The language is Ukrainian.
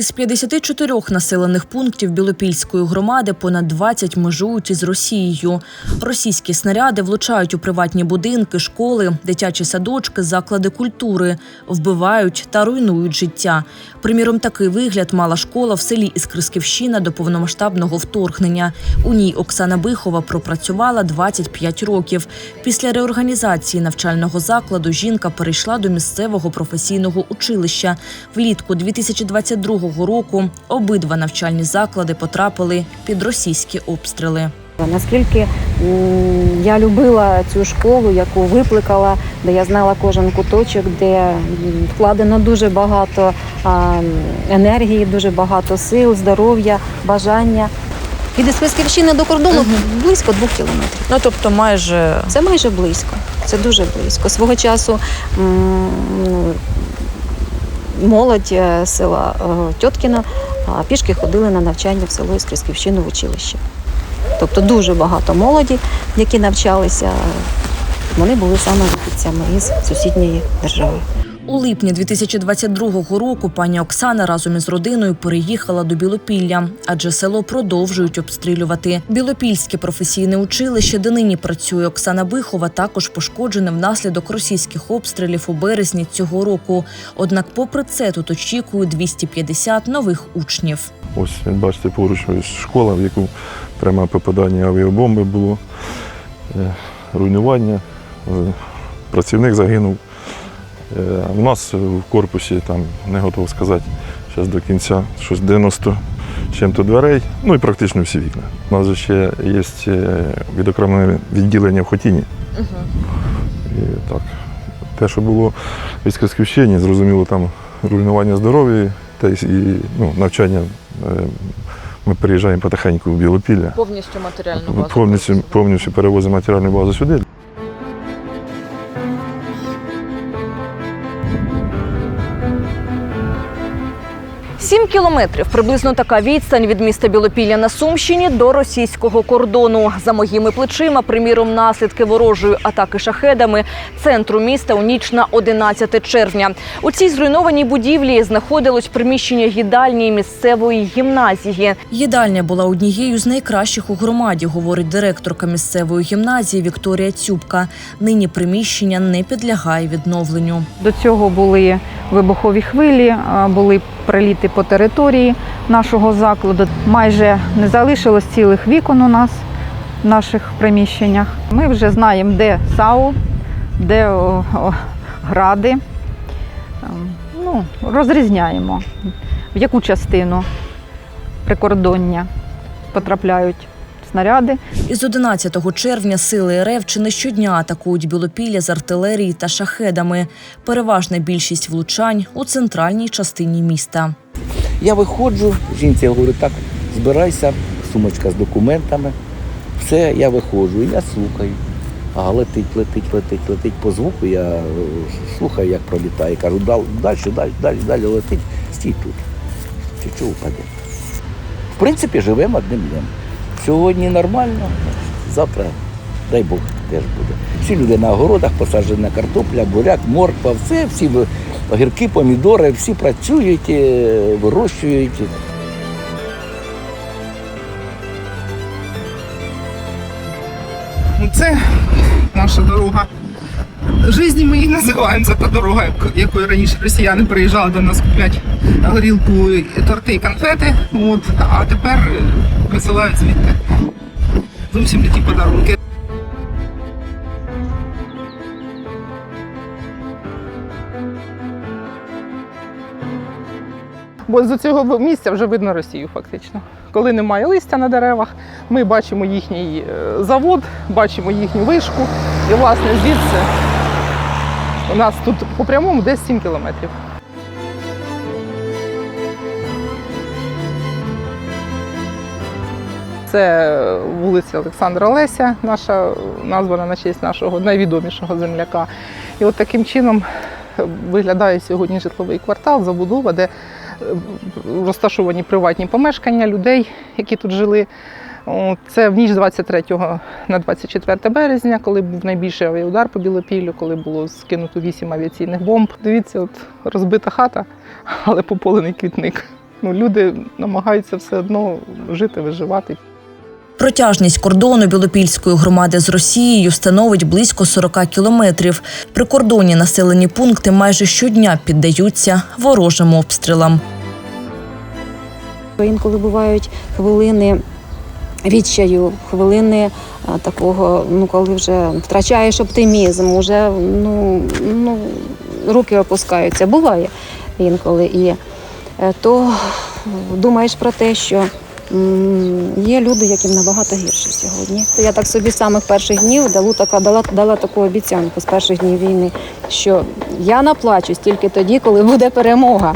Із 54 населених пунктів Білопільської громади понад 20 межують із Росією. Російські снаряди влучають у приватні будинки, школи, дитячі садочки, заклади культури, вбивають та руйнують життя. Приміром, такий вигляд мала школа в селі Іскрисківщина до повномасштабного вторгнення. У ній Оксана Бихова пропрацювала 25 років. Після реорганізації навчального закладу жінка перейшла до місцевого професійного училища. Влітку 2022 року обидва навчальні заклади потрапили під російські обстріли. Наскільки я любила цю школу, яку викликала, де я знала кожен куточок, де вкладено дуже багато енергії, дуже багато сил, здоров'я, бажання. Від Ісписківщини до кордону близько двох кілометрів. Ну тобто, майже Це майже близько. Це дуже близько. Свого часу молодь е, села е, Тьоткіна пішки ходили на навчання в село Іскрисківщину в училище. Тобто дуже багато молоді, які навчалися, вони були саме вихідцями із сусідньої держави. У липні 2022 року пані Оксана разом із родиною переїхала до Білопілля, адже село продовжують обстрілювати. Білопільське професійне училище, де нині працює Оксана Бихова, також пошкоджене внаслідок російських обстрілів у березні цього року. Однак, попри це, тут очікують 250 нових учнів. Ось бачите, поруч школа, в яку пряме попадання авіабомби було, е, руйнування, е, працівник загинув. Е, У нас в корпусі, там, не готов сказати, зараз до кінця, щось 90 чим-то дверей, ну і практично всі вікна. У нас ще є е, відокремлене відділення в Хотіні. І так, те, що було в зрозуміло, там руйнування здоров'я та і ну, навчання. е, Ми переїжджаємо потихеньку в Білопілля. Повністю матеріальну Повністю, повністю перевозимо матеріальну базу сюди. Сім кілометрів приблизно така відстань від міста Білопілля на Сумщині до російського кордону. За моїми плечима, приміром, наслідки ворожої атаки шахедами центру міста у ніч на 11 червня. У цій зруйнованій будівлі знаходилось приміщення їдальні місцевої гімназії. Їдальня була однією з найкращих у громаді, говорить директорка місцевої гімназії Вікторія Цюбка. Нині приміщення не підлягає відновленню. До цього були вибухові хвилі, були приліти по території нашого закладу. Майже не залишилось цілих вікон у нас в наших приміщеннях. Ми вже знаємо, де САУ, де гради. Ем, Ну, розрізняємо, в яку частину прикордоння потрапляють снаряди. Із 11 червня сили РФ чи не щодня атакують Білопілля з артилерії та шахедами. Переважна більшість влучань у центральній частині міста. Я виходжу, жінці я говорю, так, збирайся, сумочка з документами. Все, я виходжу, я слухаю. А летить, летить, летить, летить по звуку, я е, слухаю, як пролітає. Кажу, далі, далі, далі, далі, летить, стій тут. Чи чого впаде? В принципі, живемо одним днем. Сьогодні нормально, завтра, дай Бог, теж буде. Всі люди на огородах, посаджена картопля, буряк, морква, все, всі огірки, помідори, всі працюють, е, вирощують. Ну, Це наша дорога. Жизні ми її називаємо. Це та дорога, якою раніше росіяни приїжджали до нас купляти горілку, торти і конфети. От, а тепер е, присилають звідти зовсім ті подарунки. Бо з цього місця вже видно Росію, фактично. Коли немає листя на деревах, ми бачимо їхній е, завод, бачимо їхню вишку. І, власне, звідси у нас тут по прямому десь 7 кілометрів. Це вулиця Олександра Леся, наша названа на честь нашого найвідомішого земляка. І от таким чином виглядає сьогодні житловий квартал, забудова, де розташовані приватні помешкання людей, які тут жили. Це в ніч з 23 на 24 березня, коли був найбільший авіаудар по Білопіллю, коли було скинуто 8 авіаційних бомб. Дивіться, от розбита хата, але пополений квітник. Ну, люди намагаються все одно жити, виживати. Протяжність кордону Білопільської громади з Росією становить близько 40 кілометрів. Прикордонні населені пункти майже щодня піддаються ворожим обстрілам. Інколи бувають хвилини відчаю, хвилини такого, ну коли вже втрачаєш оптимізм, вже ну, ну, руки опускаються. Буває інколи. І е, то думаєш про те, що є люди, яким набагато гірше сьогодні. Я так собі з самих перших днів дала, така, дала, дала таку обіцянку з перших днів війни, що я наплачусь тільки тоді, коли буде перемога.